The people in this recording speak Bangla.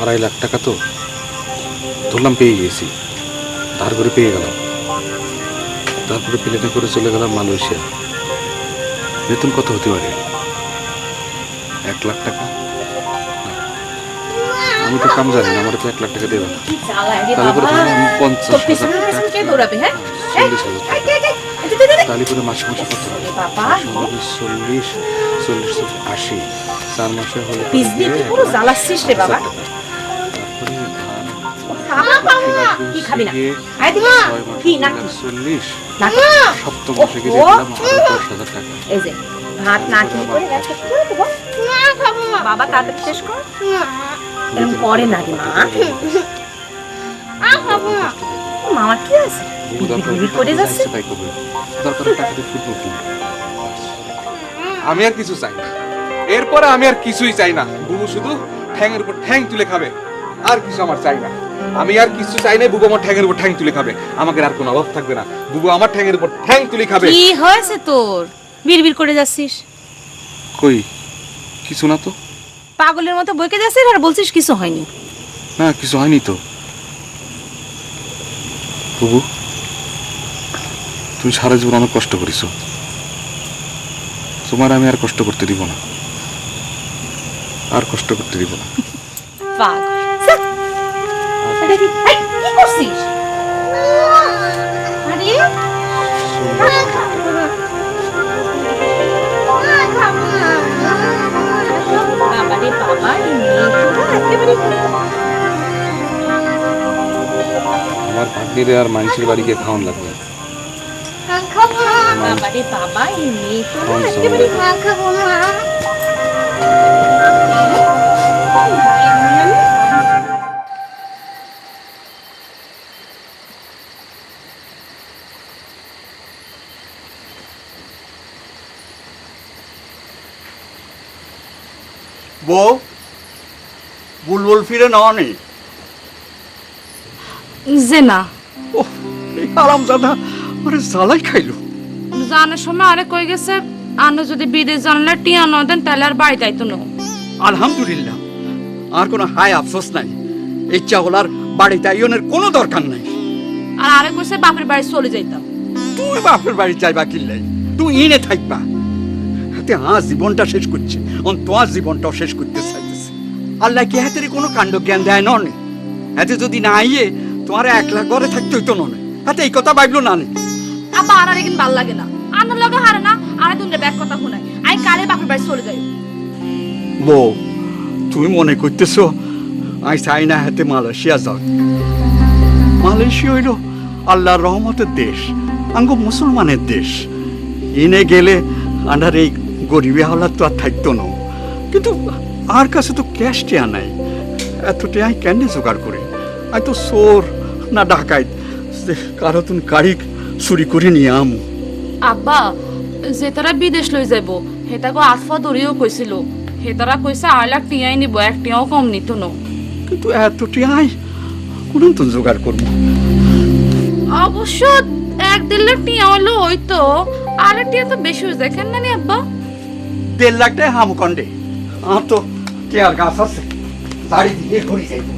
আড়াই লাখ টাকা তো ধরলাম পেয়ে গেছি। ধার করে পেয়ে গেলাম। তারপরে প্লেনে করে চলে গেলাম মালয়েশিয়া। বেতন কত হতে পারে? এক লাখ টাকা? আমি তো কাম জানি না আমার তো এক লাখ টাকা দেবে না। তাহলে করে আমি পঞ্চাশ হ্যাঁ। তাহলে করে মাসে মাসে কত চল্লিশ চল্লিশ চল্লিশ, আশি। চার মাসে হলে কি খাবি না? আয় দিমা কি না চল্লিশ। সপ্তম মাসে গিয়ে ওহো। দেখলাম আরও দশ হাজার টাকা। এই যে ভাত না খেয়ে করে একটা খেয়ে দেবো বাবা তাড়াতাড়ি শেষ কর। এরকম করে না রে মা। মামা কি আছে? করে যাচ্ছে? দরকার টাকা দিয়ে ফুটবল আমি আর কিছু চাই না। এরপরে আমি আর কিছুই চাই না। বুবু শুধু ঠ্যাংয়ের উপর ঠ্যাং তুলে খাবে। আর কিছু আমার চাই না। আমি আর কিছু চাই না বুবু আমার ঠ্যাঙের উপর ঠ্যাং তুলে খাবে। আমাকে আর কোনো অভাব থাকবে না। বুবু আমার ঠ্যাংয়ের উপর ঠ্যাং তুলে খাবে। কি হয়েছে তোর? বিড়বিড় করে যাচ্ছিস। কই? কিছু না তো। পাগলের মতো বইকে যাচ্ছিস আর বলছিস কিছু হয়নি। না কিছু হয়নি তো। বুবু তুমি সারা জীবন অনেক কষ্ট করেছ। তোমার আমি আর কষ্ট করতে দিব না। আর কষ্ট করতে দিব না। পাগল। এটা কি? এই, কি করছিস? আরে? বাবা রে বাবা এই মেয়েগুলো একেবারে আমার ভাগ্যের আর মানুষের বাড়ি গিয়ে খাওয়ান লাগবে বাবা রে বাবা এই বউ বুলবুল ফিরে নেওয়া যে না। ওহ এই আরাম আরে জ্বালাই খাইলো। জানার সময় আরে কই গেছে আনো যদি বিদেশ জানলে টিয়া ন দেন তাহলে আর বাড়িতে আইতো না। আলহামদুলিল্লাহ আর কোনো হাই আফসোস নাই। ইচ্ছা হলার বাড়িতে আইনের কোনো দরকার নাই। আর আরে কইছে বাপের বাড়ি চলে যাইতাম। তুই বাপের বাড়ি যাইবা কিনলাই তুই ইনে থাকবা। হাতে আজ জীবনটা শেষ করছে অন তোমার জীবনটাও শেষ করতে চাইতেছে। আল্লাহ কি হাতের কোনো কাণ্ড জ্ঞান দেয় ননে? হাতে যদি না আইয়ে তোমার একলা ঘরে থাকতে হইতো ননে? হাতে এই কথা ভাবলো না নে আবার আর আরে ভালো লাগে না। আনার লগে হারে না আরে তুই ব্যাগ কথা শুনাই আই কালে বাপের বাড়ি চলে যাই। বউ তুমি মনে করতেছো আমি চাই না হাতে মালয়েশিয়া যাও মালয়েশিয়া হইল আল্লাহর রহমতের দেশ আঙ্গ মুসলমানের দেশ। ইনে গেলে আন্ডার এই গরিবী হাওলার তো আর থাকতো না। কিন্তু আর কাছে তো ক্যাশ টিয়া নাই। এত টিয়া আমি কেন জোগাড় করি? আমি তো চোর না ডাকাইত। যে কারও তুমি গাড়ি চুরি করে নিয়ে আম। আব্বা যে তারা বিদেশ লই যাইব হেতাকে আফা ধরিও কইছিল হেতারা কইছে আড়াই লাখ টিয়াই নিব এক টিয়াও কম নিত ন। কিন্তু এত টিয়াই কোন তো জোগাড় করব? অবশ্য এক দেড় লাখ টিয়া হলো ওই তো আরেক টিয়া তো বেশি হয়ে যায় কেন নানি আব্বা? দেড় লাখ টাকা হামকন্ডে আমার তো কেয়ার গাছ আছে? দাড়ি দিয়ে ঘুরি যাইব।